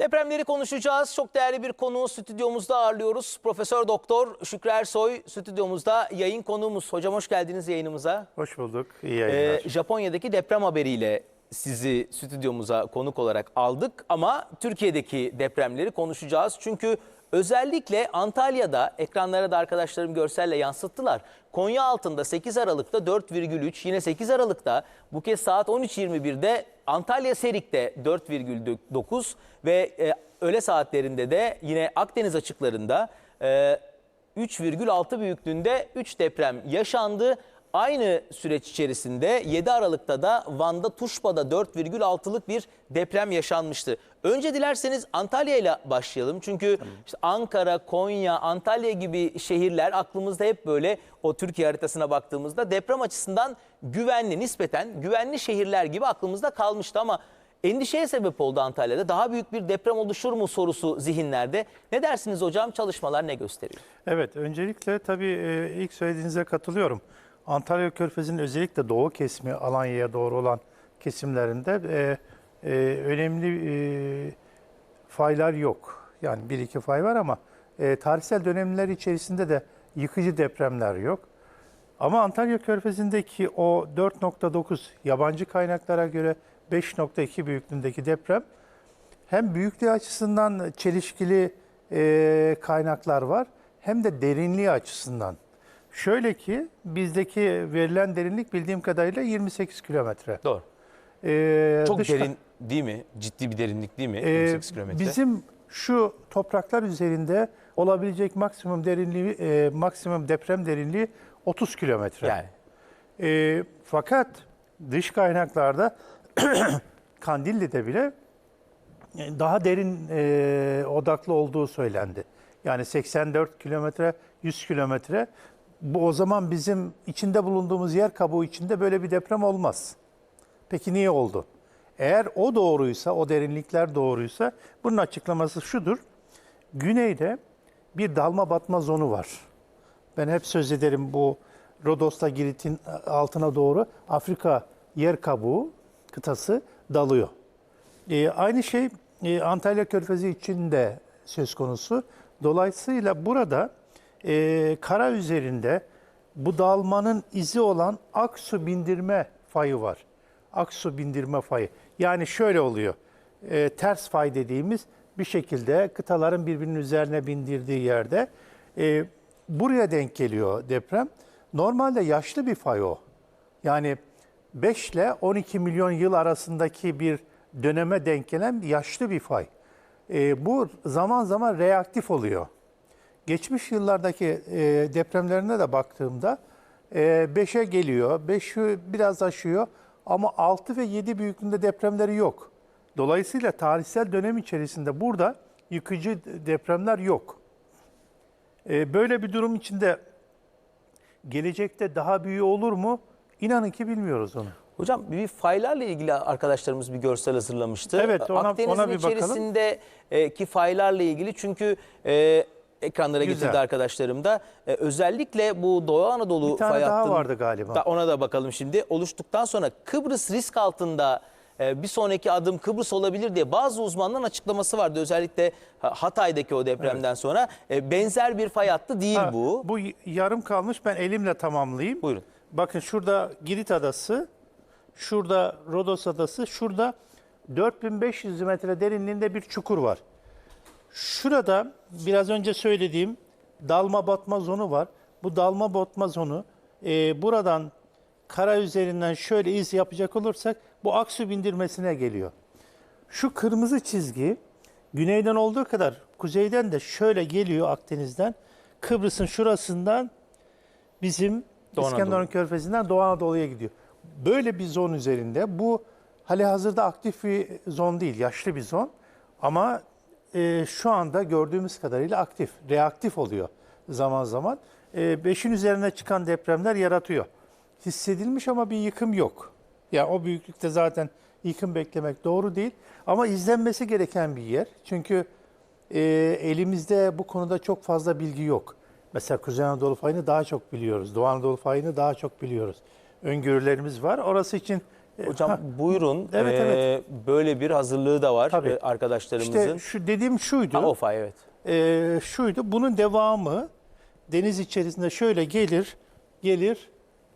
Depremleri konuşacağız. Çok değerli bir konuğu stüdyomuzda ağırlıyoruz. Profesör Doktor Şükrü Ersoy stüdyomuzda yayın konuğumuz. Hocam hoş geldiniz yayınımıza. Hoş bulduk. İyi yayınlar. Ee, Japonya'daki deprem haberiyle sizi stüdyomuza konuk olarak aldık ama Türkiye'deki depremleri konuşacağız. Çünkü özellikle Antalya'da ekranlara da arkadaşlarım görselle yansıttılar. Konya altında 8 Aralık'ta 4,3 yine 8 Aralık'ta bu kez saat 13.21'de Antalya Serik'te 4,9 ve e, öğle saatlerinde de yine Akdeniz açıklarında e, 3,6 büyüklüğünde 3 deprem yaşandı. Aynı süreç içerisinde 7 Aralık'ta da Van'da Tuşba'da 4,6'lık bir deprem yaşanmıştı. Önce dilerseniz Antalya ile başlayalım. Çünkü işte Ankara, Konya, Antalya gibi şehirler aklımızda hep böyle o Türkiye haritasına baktığımızda deprem açısından güvenli, nispeten güvenli şehirler gibi aklımızda kalmıştı ama endişeye sebep oldu Antalya'da. Daha büyük bir deprem oluşur mu sorusu zihinlerde. Ne dersiniz hocam? Çalışmalar ne gösteriyor? Evet, öncelikle tabii e, ilk söylediğinize katılıyorum. Antalya Körfezi'nin özellikle doğu kesimi, Alanya'ya doğru olan kesimlerinde e, e, önemli e, faylar yok. Yani bir iki fay var ama e, tarihsel dönemler içerisinde de yıkıcı depremler yok. Ama Antalya Körfezi'ndeki o 4.9 yabancı kaynaklara göre 5.2 büyüklüğündeki deprem hem büyüklüğü açısından çelişkili e, kaynaklar var hem de derinliği açısından. Şöyle ki bizdeki verilen derinlik bildiğim kadarıyla 28 kilometre. Doğru. E, Çok dış- derin değil mi? Ciddi bir derinlik değil mi? e, 28 kilometre. bizim şu topraklar üzerinde olabilecek maksimum derinliği, e, maksimum deprem derinliği 30 kilometre. yani E, fakat dış kaynaklarda Kandilli'de bile daha derin e, odaklı olduğu söylendi. Yani 84 kilometre, 100 kilometre. Bu o zaman bizim içinde bulunduğumuz yer kabuğu içinde böyle bir deprem olmaz. Peki niye oldu? Eğer o doğruysa, o derinlikler doğruysa bunun açıklaması şudur. Güneyde bir dalma batma zonu var. Ben hep söz ederim bu Rodos'la Girit'in altına doğru Afrika yer kabuğu kıtası dalıyor. Ee, aynı şey e, Antalya Körfezi için de söz konusu. Dolayısıyla burada e, kara üzerinde bu dalmanın izi olan aksu bindirme fayı var. Aksu bindirme fayı. Yani şöyle oluyor. E, ters fay dediğimiz bir şekilde kıtaların birbirinin üzerine bindirdiği yerde e, buraya denk geliyor deprem. Normalde yaşlı bir fay o. Yani 5 ile 12 milyon yıl arasındaki bir döneme denk gelen yaşlı bir fay. E, bu zaman zaman reaktif oluyor. Geçmiş yıllardaki e, depremlerine de baktığımda 5'e geliyor, 5'ü biraz aşıyor ama 6 ve 7 büyüklüğünde depremleri yok. Dolayısıyla tarihsel dönem içerisinde burada yıkıcı depremler yok. E, böyle bir durum içinde gelecekte daha büyüğü olur mu? İnanın ki bilmiyoruz onu. Hocam bir faylarla ilgili arkadaşlarımız bir görsel hazırlamıştı. Evet, ona- Akdeniz'in ona bir bakalım. içerisindeki faylarla ilgili çünkü e, ekranlara Güzel. getirdi arkadaşlarım da e, özellikle bu Doğu Anadolu Bir tane fay daha hattının- vardı galiba. Da ona da bakalım şimdi. Oluştuktan sonra Kıbrıs risk altında e, bir sonraki adım Kıbrıs olabilir diye bazı uzmanların açıklaması vardı. Özellikle Ha- Hatay'daki o depremden sonra E, benzer bir fay hattı değil Ha, bu. Bu y- yarım kalmış ben elimle tamamlayayım. Buyurun. Bakın şurada Girit Adası, şurada Rodos Adası, şurada 4500 metre derinliğinde bir çukur var. Şurada biraz önce söylediğim dalma batma zonu var. Bu dalma batma zonu e, buradan kara üzerinden şöyle iz yapacak olursak bu aksu bindirmesine geliyor. Şu kırmızı çizgi güneyden olduğu kadar kuzeyden de şöyle geliyor Akdeniz'den. Kıbrıs'ın şurasından bizim Doğu İskenderun. Körfezi'nden Doğu Anadolu'ya gidiyor. Böyle bir zon üzerinde bu hali hazırda aktif bir zon değil, yaşlı bir zon. Ama e, şu anda gördüğümüz kadarıyla aktif, reaktif oluyor zaman zaman. E, beşin üzerine çıkan depremler yaratıyor. Hissedilmiş ama bir yıkım yok. Ya o büyüklükte zaten yıkım beklemek doğru değil. Ama izlenmesi gereken bir yer. Çünkü e, elimizde bu konuda çok fazla bilgi yok. Mesela Kuzey Anadolu fayını daha çok biliyoruz. Doğu Anadolu fayını daha çok biliyoruz. Öngörülerimiz var. Orası için Hocam buyurun. Evet, Ee, evet. Böyle bir hazırlığı da var Tabii. e, arkadaşlarımızın. İşte şu dediğim şuydu. ha, o fay evet. Ee, şuydu. Bunun devamı deniz içerisinde şöyle gelir, gelir.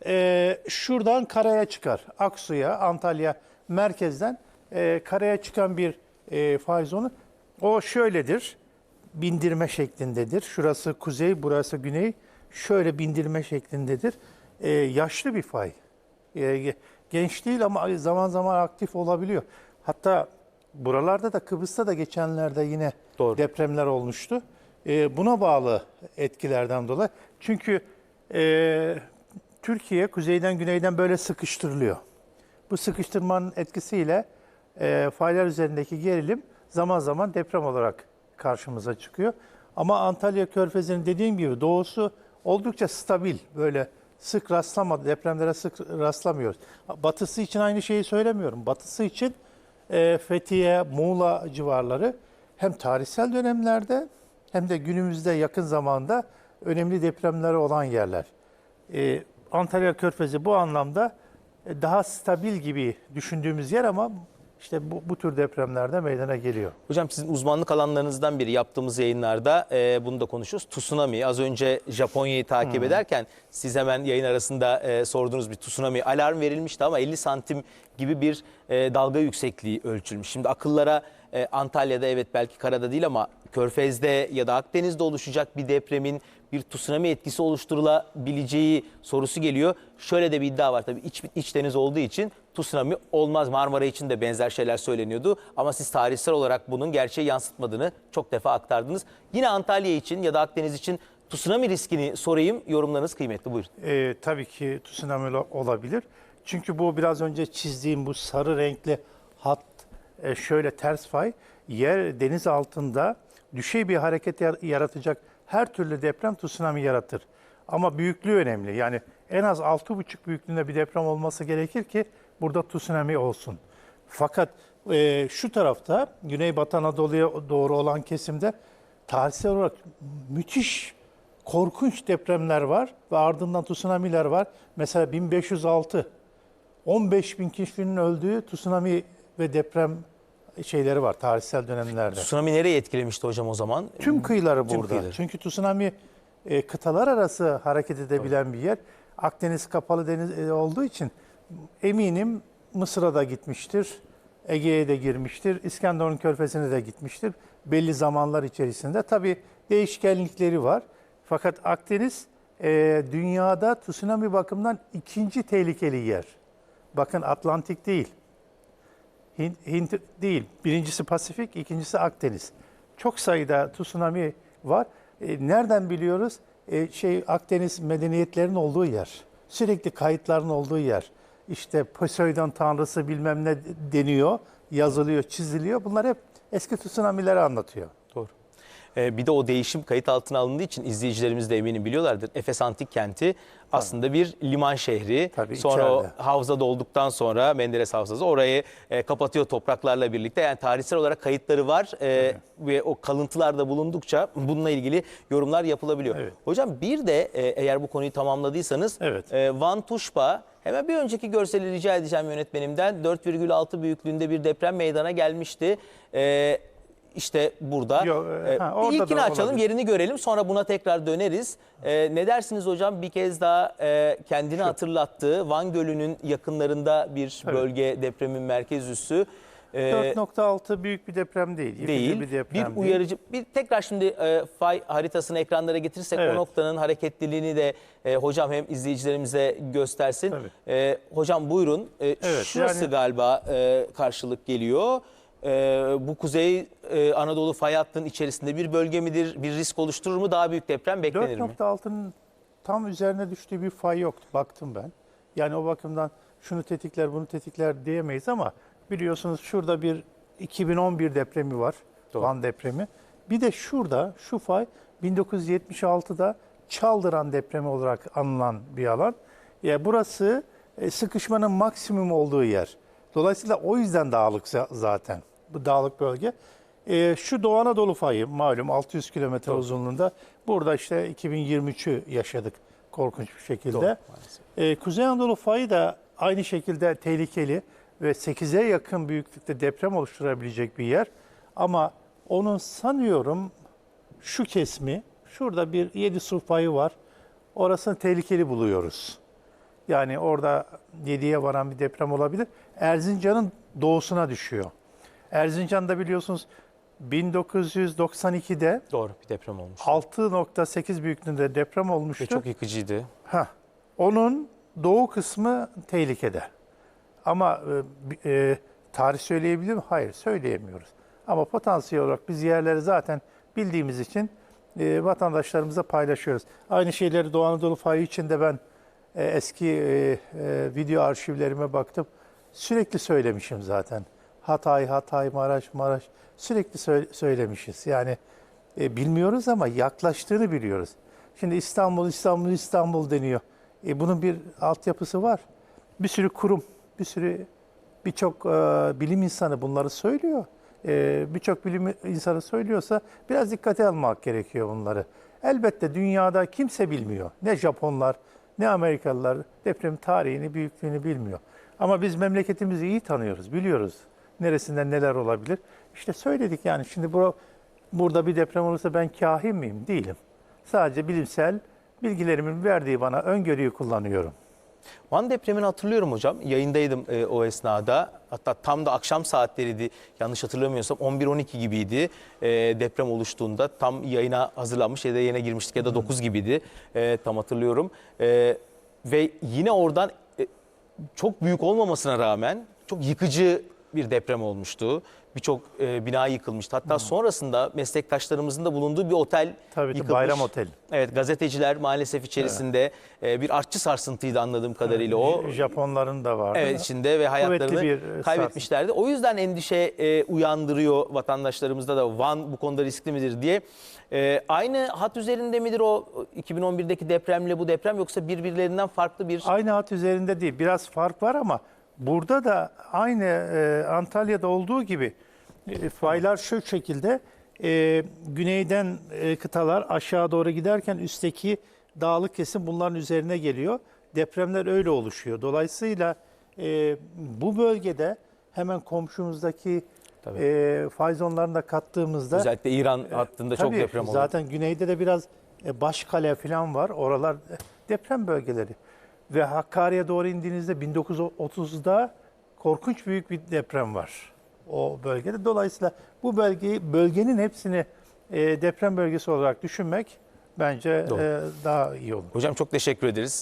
ee, şuradan karaya çıkar. Aksu'ya, Antalya merkezden ee, karaya çıkan bir ee, fay zonu. O şöyledir. Bindirme şeklindedir. Şurası kuzey, burası güney. Şöyle bindirme şeklindedir. Ee, yaşlı bir fay. Ee, genç değil ama zaman zaman aktif olabiliyor. Hatta buralarda da Kıbrıs'ta da geçenlerde yine Doğru. depremler olmuştu. Ee, buna bağlı etkilerden dolayı. Çünkü e, Türkiye kuzeyden güneyden böyle sıkıştırılıyor. Bu sıkıştırmanın etkisiyle e, faylar üzerindeki gerilim zaman zaman deprem olarak karşımıza çıkıyor. Ama Antalya Körfezi'nin dediğim gibi doğusu oldukça stabil. Böyle sık rastlamadı, depremlere sık rastlamıyoruz. Batısı için aynı şeyi söylemiyorum. Batısı için e, Fethiye, Muğla civarları hem tarihsel dönemlerde hem de günümüzde yakın zamanda önemli depremleri olan yerler. E, Antalya Körfezi bu anlamda e, daha stabil gibi düşündüğümüz yer ama işte bu, bu tür depremlerde meydana geliyor. Hocam sizin uzmanlık alanlarınızdan biri yaptığımız yayınlarda e, bunu da konuşuyoruz. Tsunami az önce Japonya'yı takip ederken siz hemen yayın arasında e, sorduğunuz bir tsunami alarm verilmişti ama 50 santim gibi bir e, dalga yüksekliği ölçülmüş. Şimdi akıllara e, Antalya'da evet belki karada değil ama Körfez'de ya da Akdeniz'de oluşacak bir depremin bir tsunami etkisi oluşturulabileceği sorusu geliyor. Şöyle de bir iddia var tabii iç, iç deniz olduğu için tsunami olmaz. Marmara için de benzer şeyler söyleniyordu. Ama siz tarihsel olarak bunun gerçeği yansıtmadığını çok defa aktardınız. Yine Antalya için ya da Akdeniz için tsunami riskini sorayım. Yorumlarınız kıymetli. Buyurun. Ee, tabii ki tsunami ola- olabilir. Çünkü bu biraz önce çizdiğim bu sarı renkli hat e, şöyle ters fay yer deniz altında düşey bir hareket yar- yaratacak her türlü deprem tsunami yaratır. Ama büyüklüğü önemli. Yani en az 6,5 büyüklüğünde bir deprem olması gerekir ki burada tsunami olsun. Fakat e, şu tarafta Güneybatı Anadolu'ya doğru olan kesimde tarihsel olarak müthiş korkunç depremler var ve ardından tsunami'ler var. Mesela 1506 15 bin kişinin öldüğü tsunami ve deprem şeyleri var tarihsel dönemlerde. Tsunami nereye etkilemişti hocam o zaman? Tüm kıyıları Tüm burada. kıyıları. Çünkü tsunami e, kıtalar arası hareket edebilen bir yer. Akdeniz kapalı deniz e, olduğu için eminim Mısır'a da gitmiştir. Ege'ye de girmiştir. İskenderun Körfezi'ne de gitmiştir. Belli zamanlar içerisinde. Tabii değişkenlikleri var. Fakat Akdeniz e, dünyada tsunami bakımından ikinci tehlikeli yer. Bakın Atlantik değil. Hint, Hint değil. Birincisi Pasifik, ikincisi Akdeniz. Çok sayıda tsunami var. E, nereden biliyoruz? E, şey Akdeniz medeniyetlerin olduğu yer. Sürekli kayıtların olduğu yer. İşte Poseidon tanrısı bilmem ne deniyor, yazılıyor, çiziliyor. Bunlar hep eski tsunamileri anlatıyor. Doğru. Ee, bir de o değişim kayıt altına alındığı için izleyicilerimiz de eminim biliyorlardır. Efes Antik Kenti aslında bir liman şehri. Tabii, sonra o içeride. havza dolduktan sonra Menderes Havzası orayı e, kapatıyor topraklarla birlikte. Yani tarihsel olarak kayıtları var e, ve o kalıntılar da bulundukça bununla ilgili yorumlar yapılabiliyor. Evet. Hocam bir de e, eğer bu konuyu tamamladıysanız Evet. e, Van Tuşba hemen bir önceki görseli rica edeceğim yönetmenimden 4,6 büyüklüğünde bir deprem meydana gelmişti. E, işte burada. Yok, e, E, ha, orada ilkini açalım, olabilir. yerini görelim. Sonra buna tekrar döneriz. E, ne dersiniz hocam? Bir kez daha e, kendini hatırlattığı Van Gölü'nün yakınlarında bir Evet. bölge depremin merkez üssü. E, 4.6 büyük bir deprem değil. değil. bir deprem değil. uyarıcı. Bir tekrar şimdi e, fay haritasını ekranlara getirirsek Evet. o noktanın hareketliliğini de e, hocam hem izleyicilerimize göstersin. Tabii. E, hocam buyurun. E, Evet, şurası yani- galiba e, karşılık geliyor. E, bu Kuzey e, Anadolu fay hattının içerisinde bir bölge midir? Bir risk oluşturur mu? Daha büyük deprem beklenir mi? 4.6'nın tam üzerine düştüğü bir fay yoktu. Baktım ben. Yani o bakımdan şunu tetikler, bunu tetikler diyemeyiz ama biliyorsunuz şurada bir 2011 depremi var. Doğru. Van depremi. Bir de şurada şu fay 1976'da Çaldıran depremi olarak anılan bir alan. Ya burası e, sıkışmanın maksimum olduğu yer. Dolayısıyla o yüzden dağlık za- zaten. Bu dağlık bölge. E, şu Doğu Anadolu fayı malum 600 kilometre uzunluğunda. Burada işte 2023'ü yaşadık korkunç bir şekilde. Doğru, maalesef. E, Kuzey Anadolu fayı da aynı şekilde tehlikeli ve 8'e yakın büyüklükte deprem oluşturabilecek bir yer. Ama onun sanıyorum şu kesmi, şurada bir 7 su payı var. Orasını tehlikeli buluyoruz. Yani orada 7'ye varan bir deprem olabilir. Erzincan'ın doğusuna düşüyor. Erzincan'da biliyorsunuz 1992'de Doğru bir deprem olmuş. 6.8 büyüklüğünde deprem olmuştu. Ve çok yıkıcıydı. Heh, onun doğu kısmı tehlikede. Ama e, e, tarih söyleyebilir mi? Hayır, söyleyemiyoruz. Ama potansiyel olarak biz yerleri zaten bildiğimiz için e, vatandaşlarımıza paylaşıyoruz. Aynı şeyleri Doğu Anadolu fayı için de ben e, eski e, e, video arşivlerime baktım. Sürekli söylemişim zaten. Hatay, Hatay, Maraş, Maraş sürekli söyle- söylemişiz. Yani e, bilmiyoruz ama yaklaştığını biliyoruz. Şimdi İstanbul, İstanbul, İstanbul deniyor. E, bunun bir altyapısı var. Bir sürü kurum, bir sürü birçok e, bilim insanı bunları söylüyor. E, birçok bilim insanı söylüyorsa biraz dikkate almak gerekiyor bunları. Elbette dünyada kimse bilmiyor. Ne Japonlar, ne Amerikalılar deprem tarihini, büyüklüğünü bilmiyor. Ama biz memleketimizi iyi tanıyoruz, biliyoruz. Neresinden neler olabilir. İşte söyledik yani şimdi bu, burada bir deprem olursa ben kahin miyim? Değilim. Sadece bilimsel bilgilerimin verdiği bana öngörüyü kullanıyorum. Van depremini hatırlıyorum hocam. Yayındaydım e, o esnada. Hatta tam da akşam saatleriydi. Yanlış hatırlamıyorsam 11-12 gibiydi e, deprem oluştuğunda. Tam yayına hazırlanmış ya da yayına girmiştik ya da 9 gibiydi. E, tam hatırlıyorum. E, ve yine oradan e, çok büyük olmamasına rağmen çok yıkıcı bir deprem olmuştu. Birçok e, bina yıkılmıştı. Hatta sonrasında meslektaşlarımızın da bulunduğu bir otel Tabii ki yıkılmış. Bayram Oteli. Evet gazeteciler maalesef içerisinde e, bir artçı sarsıntıydı anladığım kadarıyla o. Japonların da vardı. Evet içinde ve hayatlarını bir, e, kaybetmişlerdi. O yüzden endişe e, uyandırıyor vatandaşlarımızda da Van bu konuda riskli midir diye. E, aynı hat üzerinde midir o 2011'deki depremle bu deprem yoksa birbirlerinden farklı bir... Aynı hat üzerinde değil. Biraz fark var ama burada da aynı e, Antalya'da olduğu gibi e, faylar şu şekilde e, güneyden e, kıtalar aşağı doğru giderken üstteki dağlık kesim bunların üzerine geliyor. Depremler öyle oluşuyor. Dolayısıyla e, bu bölgede hemen komşumuzdaki Tabii. e, fay zonlarını da kattığımızda Özellikle İran hattında çok Tabii, deprem oldu. Zaten güneyde de biraz e, Başkale falan var. Oralar e, deprem bölgeleri. Ve Hakkari'ye doğru indiğinizde 1930'da korkunç büyük bir deprem var o bölgede. Dolayısıyla bu bölgeyi bölgenin hepsini e, deprem bölgesi olarak düşünmek bence e, daha iyi olur. Hocam çok teşekkür ederiz.